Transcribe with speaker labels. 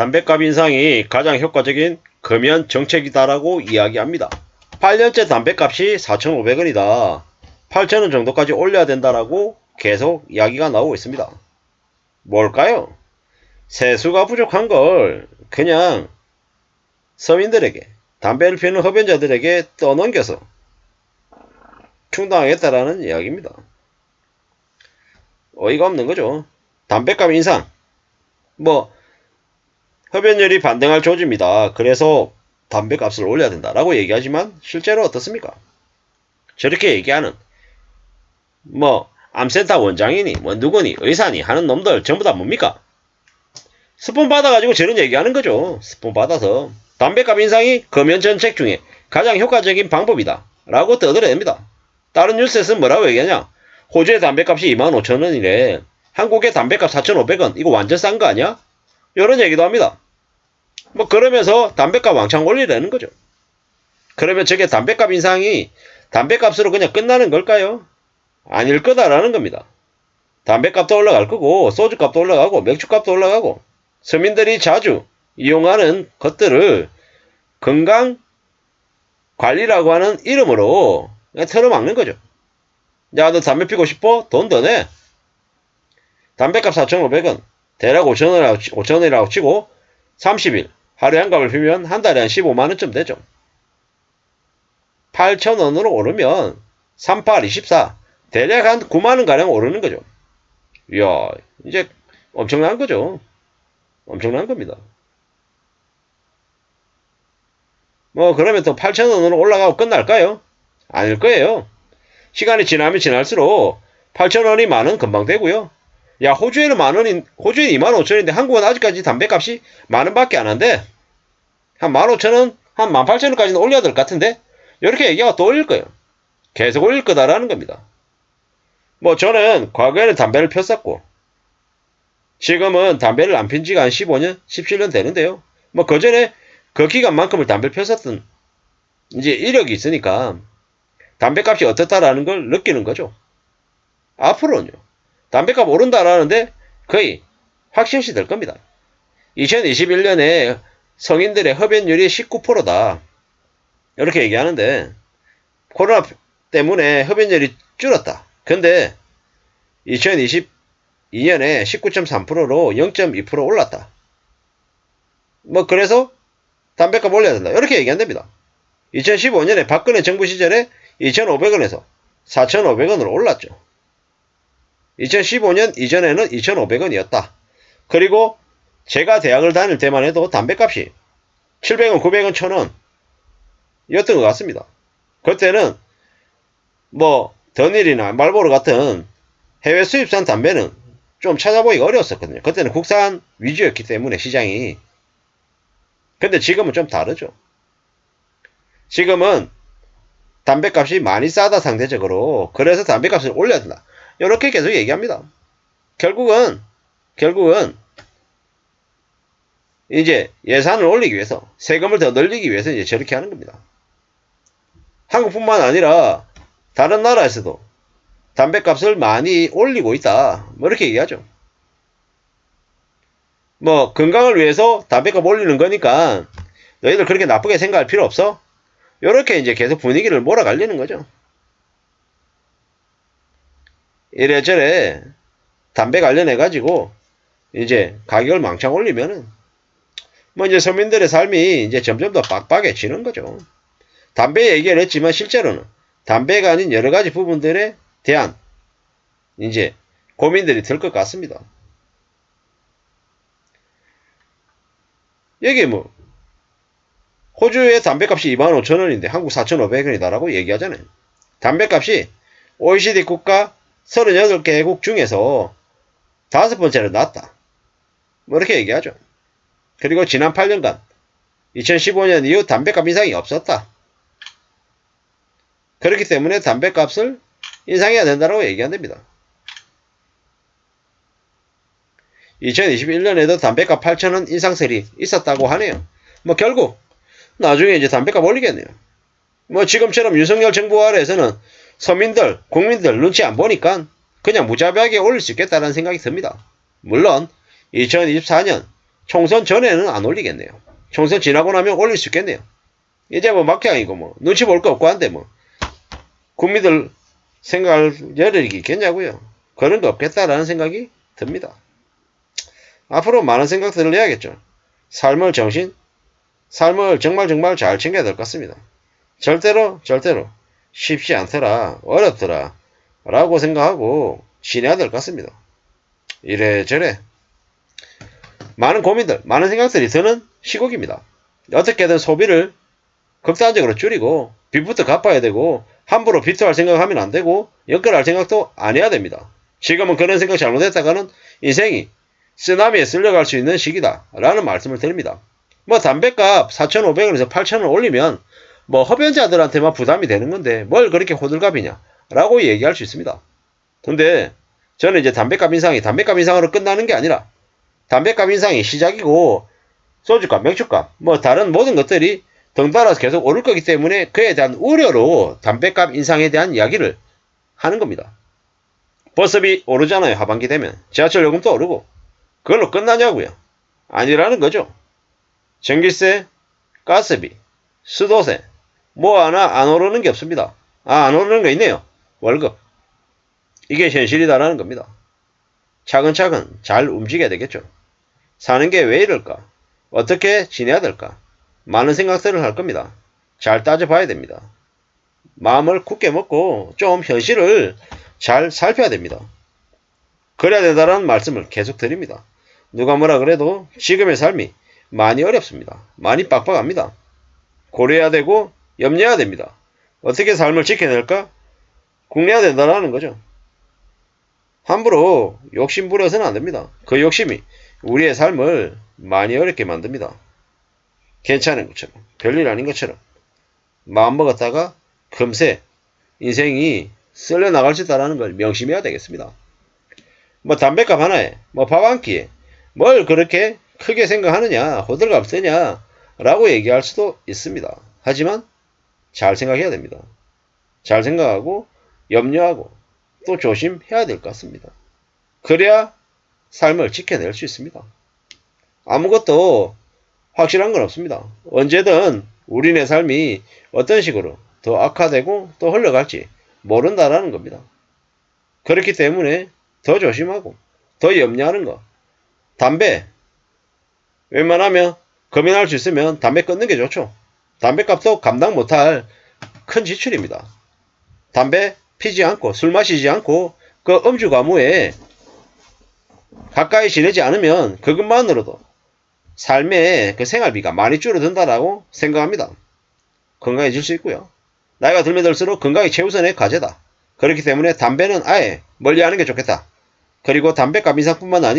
Speaker 1: 담배값 인상이 가장 효과적인 금연 정책이다라고 이야기합니다. 8년째 담배값이 4,500원이다. 8,000원 정도까지 올려야 된다라고 계속 이야기가 나오고 있습니다. 뭘까요? 세수가 부족한 걸 그냥 서민들에게 담배를 피우는 흡연자들에게 떠넘겨서 충당하겠다라는 이야기입니다. 어이가 없는 거죠. 담배값 인상. 뭐 흡연율이 반등할 조짐이다. 그래서 담배 값을 올려야 된다라고 얘기하지만 실제로 어떻습니까? 저렇게 얘기하는 뭐 암센터 원장이니 뭐 누구니 의사니 하는 놈들 전부 다 뭡니까? 스폰 받아가지고 저런 얘기하는 거죠. 스폰 받아서 담배값 인상이 금연 정책 중에 가장 효과적인 방법이다. 라고 떠들어냅니다. 다른 뉴스에서는 뭐라고 얘기하냐? 호주의 담배값이 25,000원이래. 한국의 담배값 4,500원. 이거 완전 싼 거 아니야? 이런 얘기도 합니다. 뭐 그러면서 담배값 왕창 올리라는 거죠. 그러면 저게 담배값 인상이 담배값으로 그냥 끝나는 걸까요? 아닐 거다라는 겁니다. 담배값도 올라갈 거고 소주값도 올라가고 맥주값도 올라가고 서민들이 자주 이용하는 것들을 건강 관리라고 하는 이름으로 틀어막는 거죠. 야, 너 담배 피고 싶어? 돈 더 내. 담배값 4,500원, 대략 5,000원이라고, 5,000원이라고 치고 30일 하루에 한 갑을 피면 한 달에 한 15만원쯤 되죠. 8,000원으로 오르면 38, 24, 대략 한 9만원가량 오르는 거죠. 이야, 이제 엄청난 거죠. 엄청난 겁니다. 뭐 그러면 또 8,000원으로 올라가고 끝날까요? 아닐 거예요. 시간이 지나면 지날수록 8,000원이 만원 금방 되고요. 야 호주에는 만 원인 호주에 25,000원인데 한국은 아직까지 담배값이 만 원밖에 안 한대. 한 15,000원, 한 18,000원까지는 올려야 될 것 같은데 이렇게 얘기하고 또 올릴 거예요. 계속 올릴 거다라는 겁니다. 뭐 저는 과거에는 담배를 폈었고 지금은 담배를 안 핀 지가 한 15년, 17년 되는데요. 뭐 그 전에 그 기간만큼을 담배를 폈었던 이제 이력이 있으니까 담배값이 어떻다라는 걸 느끼는 거죠. 앞으로는요. 담배값 오른다라는데 거의 확실시 될 겁니다. 2021년에 성인들의 흡연율이 19%다. 이렇게 얘기하는데 코로나 때문에 흡연율이 줄었다. 근데 2022년에 19.3%로 0.2% 올랐다. 뭐 그래서 담배값 올려야 된다. 이렇게 얘기한답니다. 2015년에 박근혜 정부 시절에 2,500원에서 4,500원으로 올랐죠. 2015년 이전에는 2,500원이었다. 그리고 제가 대학을 다닐 때만 해도 담배값이 700원, 900원, 1000원 이었던 것 같습니다. 그때는 뭐 더닐이나 말보로 같은 해외 수입산 담배는 좀 찾아보기가 어려웠었거든요. 그때는 국산 위주였기 때문에 시장이. 근데 지금은 좀 다르죠. 지금은 담배값이 많이 싸다 상대적으로. 그래서 담배값을 올려야 된다. 이렇게 계속 얘기합니다. 결국은 결국은 이제 예산을 올리기 위해서 세금을 더 늘리기 위해서 이제 저렇게 하는 겁니다. 한국뿐만 아니라 다른 나라에서도 담배값을 많이 올리고 있다. 뭐 이렇게 얘기하죠. 뭐 건강을 위해서 담배값 올리는 거니까 너희들 그렇게 나쁘게 생각할 필요 없어. 이렇게 이제 계속 분위기를 몰아가려는 거죠. 이래저래 담배 관련해 가지고 이제 가격을 망창 올리면은 뭐 이제 서민들의 삶이 이제 점점 더 빡빡해지는 거죠. 담배 얘기를 했지만 실제로는 담배가 아닌 여러 가지 부분들에 대한 이제 고민들이 들것 같습니다. 여기 뭐 호주의 담배값이 25,000원인데 한국 4,500원이다라고 얘기하잖아요. 담배값이 OECD 국가 38개국 중에서 다섯 번째로 낮다. 뭐 이렇게 얘기하죠. 그리고 지난 8년간 2015년 이후 담배값 인상이 없었다. 그렇기 때문에 담배값을 인상해야 된다고 얘기한답니다. 2021년에도 담배값 8,000원 인상설이 있었다고 하네요. 뭐 결국 나중에 이제 담배값 올리겠네요. 뭐 지금처럼 윤석열 정부 아래에서는 서민들, 국민들 눈치 안 보니까 그냥 무자비하게 올릴 수 있겠다는 생각이 듭니다. 물론 2024년 총선 전에는 안 올리겠네요. 총선 지나고 나면 올릴 수 있겠네요. 이제 뭐 막장이고 뭐 눈치 볼 거 없고 한데 뭐 국민들 생각할 여력이 있겠냐고요. 그런 거 없겠다라는 생각이 듭니다. 앞으로 많은 생각들을 해야겠죠. 삶을 정신, 삶을 정말 정말 잘 챙겨야 될 것 같습니다. 절대로 절대로 쉽지 않더라, 어렵더라 라고 생각하고 지내야 될 것 같습니다. 이래저래 많은 고민들, 많은 생각들이 드는 시국입니다. 어떻게든 소비를 극단적으로 줄이고 빚부터 갚아야 되고 함부로 비토할 생각하면 안 되고 엮어할 생각도 안 해야 됩니다. 지금은 그런 생각 잘못했다가는 인생이 쓰나미에 쓸려갈 수 있는 시기다 라는 말씀을 드립니다. 뭐 담배값 4,500원에서 8,000원 올리면 뭐 흡연자들한테만 부담이 되는 건데 뭘 그렇게 호들갑이냐 라고 얘기할 수 있습니다. 근데 저는 이제 담배값 인상이 담배값 인상으로 끝나는 게 아니라 담배값 인상이 시작이고 소주값, 맥주값, 뭐 다른 모든 것들이 덩달아서 계속 오를 거기 때문에 그에 대한 우려로 담배값 인상에 대한 이야기를 하는 겁니다. 버스비 오르잖아요. 하반기 되면. 지하철 요금도 오르고. 그걸로 끝나냐고요. 아니라는 거죠. 전기세, 가스비, 수도세 뭐 하나 안 오르는 게 없습니다. 아, 안 오르는 거 있네요. 월급. 이게 현실이다라는 겁니다. 차근차근 잘 움직여야 되겠죠. 사는 게 왜 이럴까? 어떻게 지내야 될까? 많은 생각들을 할 겁니다. 잘 따져봐야 됩니다. 마음을 굳게 먹고 좀 현실을 잘 살펴야 됩니다. 그래야 된다는 말씀을 계속 드립니다. 누가 뭐라 그래도 지금의 삶이 많이 어렵습니다. 많이 빡빡합니다. 고려해야 되고 염려해야 됩니다. 어떻게 삶을 지켜낼까? 궁리해야 된다는 거죠. 함부로 욕심 부려서는 안 됩니다. 그 욕심이 우리의 삶을 많이 어렵게 만듭니다. 괜찮은 것처럼, 별일 아닌 것처럼 마음 먹었다가 금세 인생이 쓸려 나갈 수 있다는 걸 명심해야 되겠습니다. 뭐 담배값 하나에, 뭐 밥 한 끼에 뭘 그렇게 크게 생각하느냐, 호들갑 쓰냐 라고 얘기할 수도 있습니다. 하지만 잘 생각해야 됩니다. 잘 생각하고 염려하고 또 조심해야 될 것 같습니다. 그래야 삶을 지켜낼 수 있습니다. 아무것도 확실한 건 없습니다. 언제든 우리네 삶이 어떤 식으로 더 악화되고 또 흘러갈지 모른다라는 겁니다. 그렇기 때문에 더 조심하고 더 염려하는 거. 담배 웬만하면 금연할 수 있으면 담배 끊는 게 좋죠. 담배값도 감당 못할 큰 지출입니다. 담배 피지 않고 술 마시지 않고 그 음주 가무에 가까이 지내지 않으면 그것만으로도 삶의 그 생활비가 많이 줄어든다라고 생각합니다. 건강해질 수 있고요. 나이가 들면 들수록 건강이 최우선의 과제다. 그렇기 때문에 담배는 아예 멀리하는 게 좋겠다. 그리고 담배값 인상뿐만 아니라